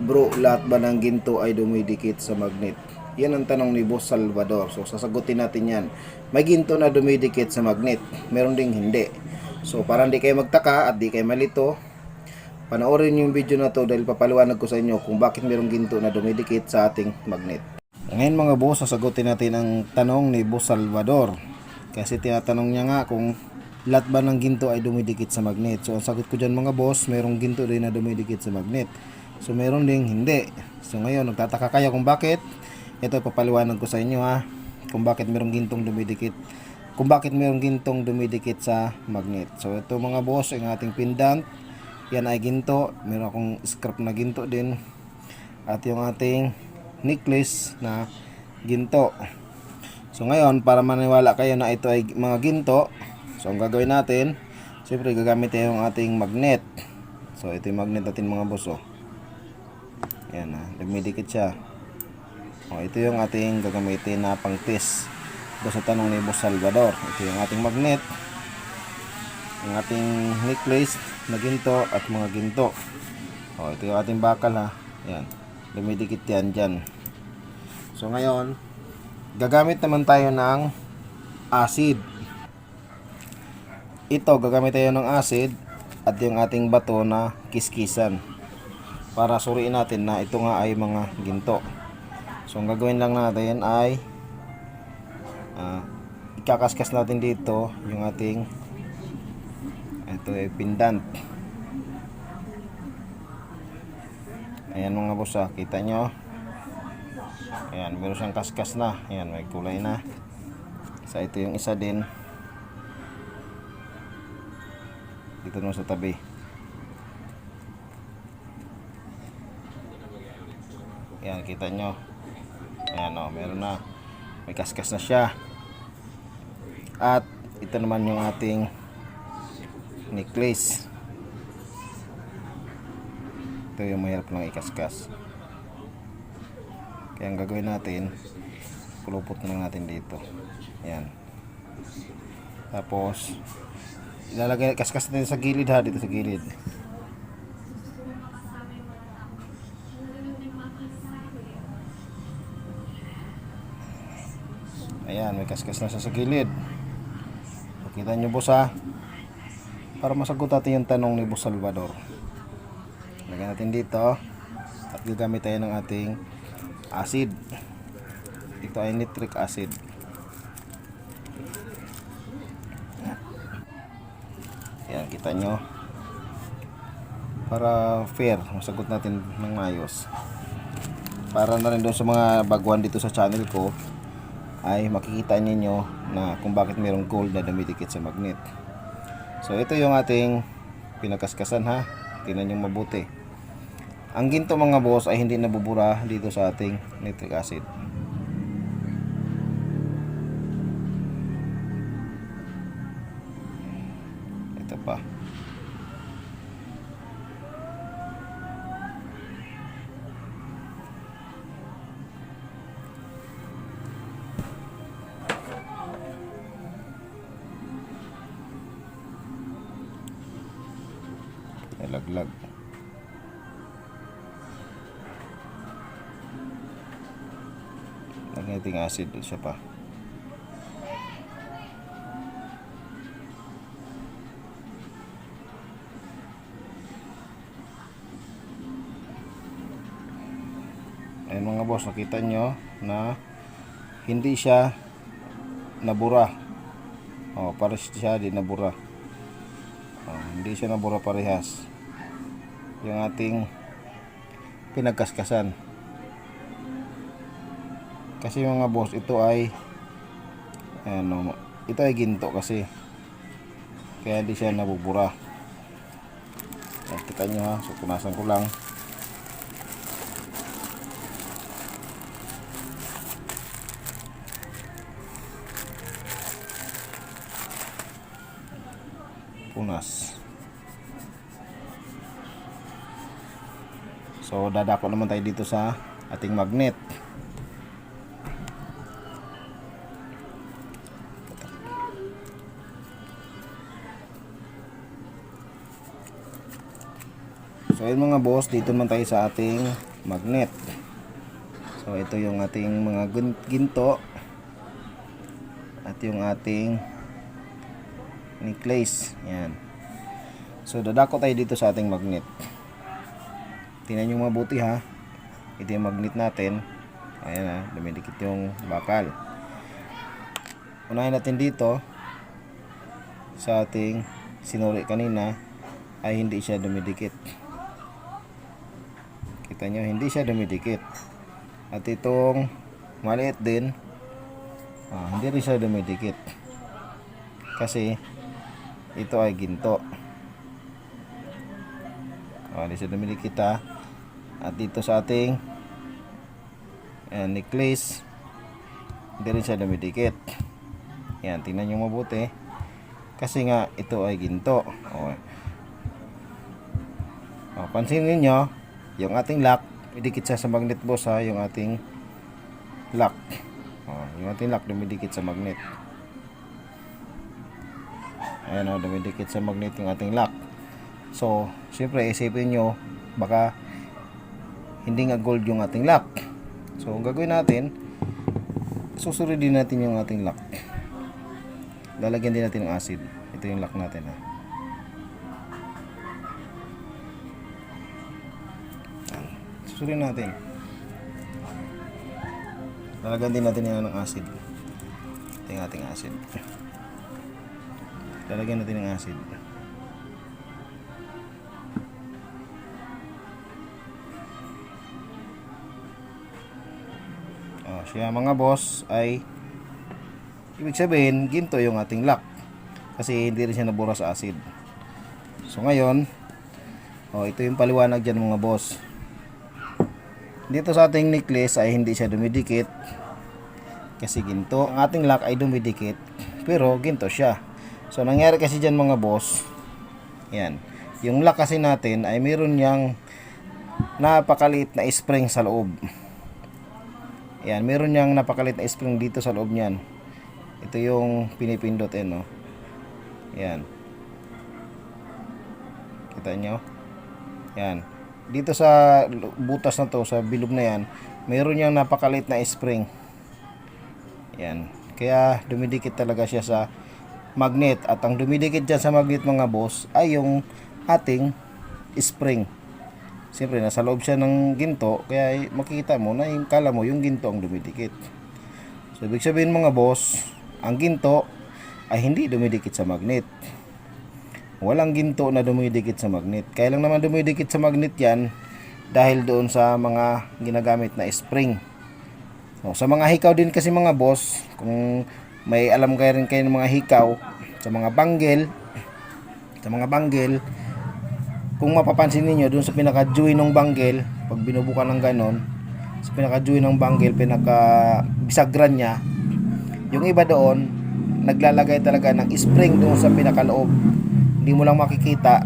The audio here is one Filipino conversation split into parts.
Bro, lahat ba ng ginto ay dumidikit sa magnet? Yan ang tanong ni Boss Salvador. So, sasagutin natin yan. May ginto na dumidikit sa magnet. Meron ding hindi. So, para hindi kayo magtaka at di kayo malito, panoorin yung video na to dahil papaliwanag ko sa inyo kung bakit merong ginto na dumidikit sa ating magnet. Ngayon mga boss, sasagutin natin ang tanong ni Boss Salvador. Kasi tinatanong niya nga kung lahat ba ng ginto ay dumidikit sa magnet. So ang sagot ko dyan mga boss, merong ginto rin na dumidikit sa magnet. So meron ding hindi. So ngayon, nagtataka kayo kung bakit. Ito papaliwanag ko sa inyo ha. Kung bakit merong gintong dumidikit. Kung bakit merong gintong dumidikit sa magnet. So ito mga boss, ang ating pendant. Yan ay ginto. Meron akong scrap na ginto din. At yung ating necklace na ginto. So ngayon, para maniwala kayo na ito ay mga ginto, so ang gagawin natin, siyempre gagamit tayo ng ating magnet. So ito yung magnet natin mga boss. Oh. Yan ha, dumidikit siya. O, ito yung ating gagamitin na pang test. Ito sa tanong ni Boss Salvador. Ito yung ating magnet. Ang ating necklace na ginto at mga ginto. O, ito yung ating bakal ha. Yan. Dumidikit yan dyan. So ngayon, gagamit naman tayo ng acid. Ito, gagamit tayo ng acid at yung ating bato na kiskisan para suriin natin na ito nga ay mga ginto. So ang gagawin lang natin ay ah, ikakaskas natin dito yung ating ito ay pendant. Ayan mga boss ah, kita nyo. Ayan, meron siyang kaskas na. Ayan, may kulay na. Sa ito yung isa din. Dito naman sa tabi. Ayan, kita nyo. Ayan o, meron na. May kaskas na siya. At ito naman yung ating necklace. Ito yung mahirap lang ikaskas. Kaya ang gagawin natin, kulupot na natin dito. Ayan. Tapos, ilalagay, kaskas natin sa gilid ha, dito sa gilid. Ayan, may kaskas na siya sa gilid. Pakita nyo boss ha. Para masagot natin yung tanong ni Boss Salvador. Lagyan natin dito. At gagamit tayo ng ating acid. Ito ay nitric acid. Ayan, kita nyo. Para fair, masagot natin ng maayos. Para na rin doon sa mga baguhan dito sa channel ko, ay makikita ninyo na kung bakit mayroong gold na dumidikit sa magnet. So ito yung ating pinakaskasan ha. Tingnan nyo mabuti. Ang ginto mga boss ay hindi nabubura dito sa ating nitric acid. Nalaglag. Magnetic acid siya pa. Ayan mga boss, nakita nyo na hindi siya nabura. Oh, pares siya di nabura. Oh, hindi siya nabura parehas. Yung ating pinagkaskasan. Kasi mga boss, ito ay ano, ito ay ginto kasi. Kaya hindi siya nabubura. Ayan, kita nyo ha, so punasan ko lang. Punas. So dadako naman tayo dito sa ating magnet. So ayun mga boss, dito naman tayo sa ating magnet. So ito yung ating mga ginto at yung ating necklace. Yan. So dadako tayo dito sa ating magnet. Tingnan nyo mabuti ha. Ito yung magnet natin. Ayan ha, dumidikit yung bakal. Unahin natin dito sa ating sinuri kanina ay hindi siya dumidikit. Kita nyo, hindi siya dumidikit. At itong maliit din, ah, hindi rin siya dumidikit. Kasi ito ay ginto. Ah, hindi siya dumidikit ha. At dito sa ating ayan, necklace, hindi rin siya dumidikit. Yan, tingnan nyo mabuti. Kasi nga, ito ay ginto. O, o pansinin nyo, yung ating lock, idikit siya sa magnet boss ha, yung ating lock. O, yung ating lock, dumidikit sa magnet. Ayan o, dumidikit sa magnet yung ating lock. So, siyempre, isipin nyo, baka hindi nga gold yung ating lock. So, ang gagawin natin, susuridin natin yung ating lock. Lalagyan din natin ng acid. Ito yung lock natin ha. Yan. Susurin natin. Lalagyan din natin yan ng acid. Ito yung ating acid. Lalagyan natin ng acid. Siya mga boss ay Ibig sabihin, ginto yung ating lock. Kasi hindi rin siya nabura sa acid. So ngayon, oh, ito yung paliwanag dyan mga boss. Dito sa ating necklace ay hindi siya dumidikit. Kasi ginto. Ang ating lock ay dumidikit. Pero ginto siya. So nangyari kasi dyan mga boss. Yan. Yung lock kasi natin ay meron niyang napakaliit na spring sa loob. Yan, meron niyang napakaliit na spring dito sa loob niyan. Ito yung pinipindot eh, no? Yan. Kita nyo? Yan. Dito sa butas na to, sa bilog na yan, mayroon niyang napakalit na spring. Yan. Kaya dumidikit talaga siya sa magnet. At ang dumidikit dyan sa magnet mga boss ay yung ating spring. Siyempre, nasa loob siya ng ginto, kaya makikita mo na yung kala mo, yung ginto ang dumidikit. So, ibig sabihin mga boss, ang ginto ay hindi dumidikit sa magnet. Walang ginto na dumidikit sa magnet. Kaya lang naman dumidikit sa magnet yan dahil doon sa mga ginagamit na spring. So, sa mga hikaw din kasi mga boss, kung may alam kayo rin kayo ng mga hikaw, sa mga banggel, sa mga banggel, kung mapapansin niyo doon sa pinaka-joy ng banggel, pag binubukan ng ganon, sa pinaka-joy ng banggel, pinaka-bisagran niya, yung iba doon, naglalagay talaga ng spring doon sa pinakaloob. Hindi mo lang makikita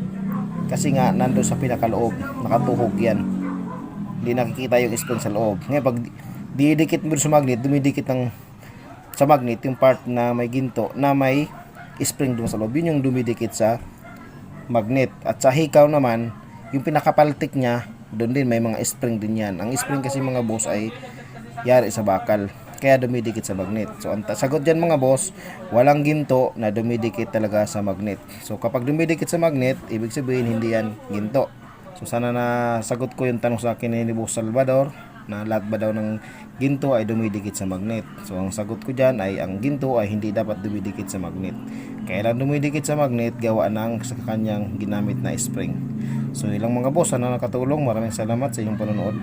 kasi nga nandoon sa pinakaloob, nakatuhog yan. Hindi nakikita yung spring sa loob. Ngayon pag didikit mo sa magnet, dumidikit ng sa magnet yung part na may ginto na may spring doon sa loob. Yun yung dumidikit sa magnet. At sa hikaw naman, yung pinakapaltik niya, doon din may mga spring din yan. Ang spring kasi mga boss ay yari sa bakal. Kaya dumidikit sa magnet. So, ang sagot dyan mga boss, walang ginto na dumidikit talaga sa magnet. So, kapag dumidikit sa magnet, ibig sabihin hindi yan ginto. So, sana na sagot ko yung tanong sa akin ni Boss Salvador na lahat ba daw ng ginto ay dumidikit sa magnet. So, ang sagot ko dyan ay ang ginto ay hindi dapat dumidikit sa magnet. Kaya lang dumidikit sa magnet, gawa ng sa kanyang ginamit na spring. So, ilang mga boss, sana nakatulong. Maraming salamat sa inyong panonood.